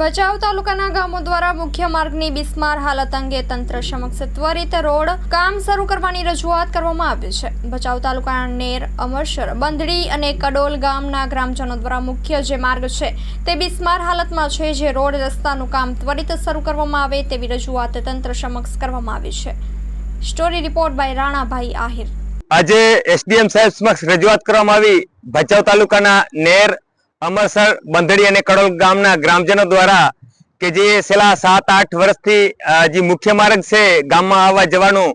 ભચાઉ તાલુકાના ગામો દ્વારા મુખ્ય માર્ગની બિસ્માર હાલત અંગે તંત્ર સમક્ષ ત્વરિત રોડ કામ શરૂ કરવાની રજૂઆત કરવામાં આવી છે. ભચાઉ તાલુકાના નેર, અમરસર, બંધડી અને કડોલ ગામના ગ્રામજનો દ્વારા મુખ્ય જે માર્ગ છે તે બિસ્માર હાલતમાં છે. જે રોડ રસ્તાનું કામ ત્વરિત શરૂ કરવામાં આવે તેવી રજૂઆત તંત્ર સમક્ષ કરવામાં આવી છે. Story report by Ranabhai Ahir. આજે એસડીએમ સાહેબ સમક્ષ રજૂઆત કરવામાં આવી. ભચાઉ તાલુકાના નેર અમરસર બંધડી અને કડોલ ગામના ગ્રામજનો દ્વારા કે જે છેલ્લા સાત, આઠ વર્ષથી જે મુખ્ય માર્ગ છે, ગામમાં આવવા જવાનું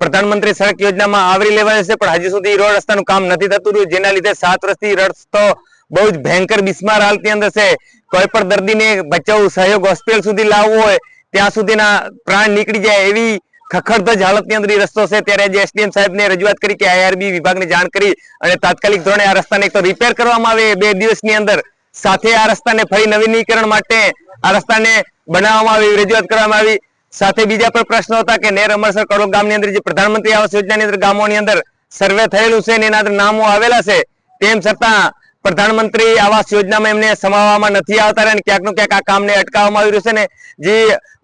પ્રધાનમંત્રી સડક યોજનામાં આવરી લેવાયો છે, પણ હજી સુધી રોડ રસ્તાનું કામ નથી થતું રહ્યું, જેના લીધે સાત વર્ષથી રસ્તો બહુ જ ભયંકર બિસ્માર હાલતી અંદર છે. કોઈ પણ દર્દીને બચાવવું સહયોગ હોસ્પિટલ સુધી લાવવું હોય, ત્યાં સુધીના પ્રાણ નીકળી જાય એવી ખખડધજ હાલતની અંદર રસ્તો છે. ત્યારે આજે એસડીએમ સાહેબને રજૂઆત કરી કે આઈઆરબી વિભાગને જાણ કરી અને તાત્કાલિક ધોરણે આ રસ્તાને એક તો રિપેર કરવામાં આવે બે દિવસની અંદર. સાથે આ રસ્તાને ફરી નવીનીકરણ માટે આ રસ્તાને બનાવવામાં આવી રજૂઆત કરવામાં આવી. સાથે બીજા પણ પ્રશ્નો હતા કે નેર અમરસર કડોક ગામની અંદર જે પ્રધાનમંત્રી આવાસ યોજનાની અંદર ગામોની અંદર સર્વે થયેલું છે એના અંદર નામો આવેલા છે. તેમ છતાં પ્રધાનમંત્રી આવાસ યોજનામાં એમને સમાવવામાં નથી આવતા અને ક્યાંક ક્યાંક આ કામને અટકાવવામાં આવી છે ને જે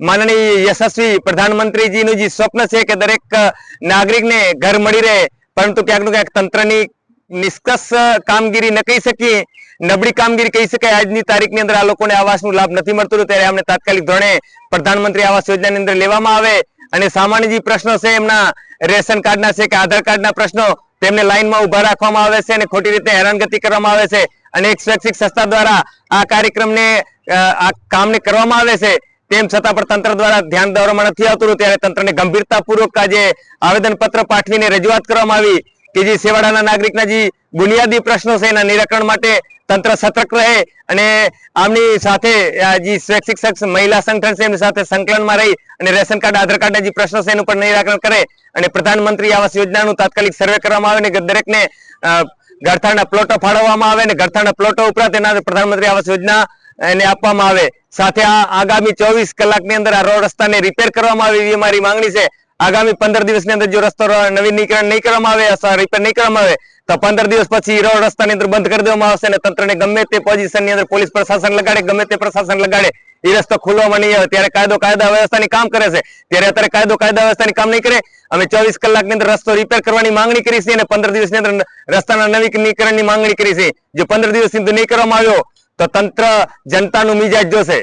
માનનીય યશસ્વી પ્રધાનમંત્રીજીનું જે સ્વપ્ન છે કે દરેક નાગરિકને ઘર મળી રહે, પરંતુ ક્યાંક ક્યાંક તંત્રની નિષ્કર્ષ કામગીરી ન કહી શકીએ, નબળી કામગીરી કહી શકાય. આજની તારીખની અંદર આ લોકોને આવાસનું લાભ નથી મળતું ત્યારે અમને તાત્કાલિક ધોરણે પ્રધાનમંત્રી આવાસ યોજનાની અંદર લેવામાં આવે. અને સામાન્ય જે પ્રશ્નો છે એમના રેશન કાર્ડના છે કે આધાર કાર્ડના પ્રશ્નો તેમને લાઈનમાં ઊભા રાખવામાં આવે છે અને ખોટી રીતે હેરાનગતિ કરવામાં આવે છે. અને એક સ્વૈચ્છિક સંસ્થા દ્વારા આ કાર્યક્રમને આ કામને કરવામાં આવે છે. તેમ છતાં પણ તંત્ર દ્વારા ધ્યાન દોરવામાં નથી આવતું ત્યારે તંત્રને ગંભીરતાપૂર્વક આજે આવેદન પત્ર પાઠવીને રજૂઆત કરવામાં આવી કે જે સેવાડાના નાગરિકના જે બુનિયાદી પ્રશ્નો છે એના નિરાકરણ માટે તંત્ર સતર્ક રહે અને આમની સાથે જે સ્વૈચ્છિક મહિલા સંગઠન છે, એમની સાથે સંકલનમાં રહી અને રેશન કાર્ડ, આધાર કાર્ડના જે પ્રશ્નો છે, એનું પણ નિરાકરણ કરે અને પ્રધાનમંત્રી આવાસ યોજનાનું તાત્કાલિક સર્વે કરવામાં આવે અને દરેકને ગરથાણના પ્લોટો ફાળવવામાં આવે અને ગરથાણના પ્લોટો ઉપરાંત એના પ્રધાનમંત્રી આવાસ યોજના એને આપવામાં આવે. સાથે આ આગામી ચોવીસ કલાકની અંદર આ રોડ રસ્તાને રિપેર કરવામાં આવે એવી અમારી માંગણી છે. આગામી પંદર દિવસની અંદર જો રસ્તો નવીનીકરણ નહીં કરવામાં આવે રિપેર નહીં કરવામાં આવે, તો પંદર દિવસ પછી રોડ રસ્તાની અંદર બંધ કરી દેવામાં આવશે અને તંત્રને ગમે તે પોઝિશનની અંદર પોલીસ પ્રશાસન લગાડે, ગમે તે પ્રશાસન લગાડે, એ રસ્તો ખુલવામાં નહીં આવે. ત્યારે કાયદો કાયદા વ્યવસ્થાની કામ કરે છે. ત્યારે અત્યારે કાયદો કાયદા વ્યવસ્થાની કામ નહીં કરે. અમે ચોવીસ કલાકની અંદર રસ્તો રિપેર કરવાની માંગણી કરી છે અને પંદર દિવસની અંદર રસ્તાના નવીનીકરણની માંગણી કરી છે. જો પંદર દિવસની અંદર નહીં કરવામાં આવ્યો, તો તંત્ર જનતાનું મિજાજ જોશે.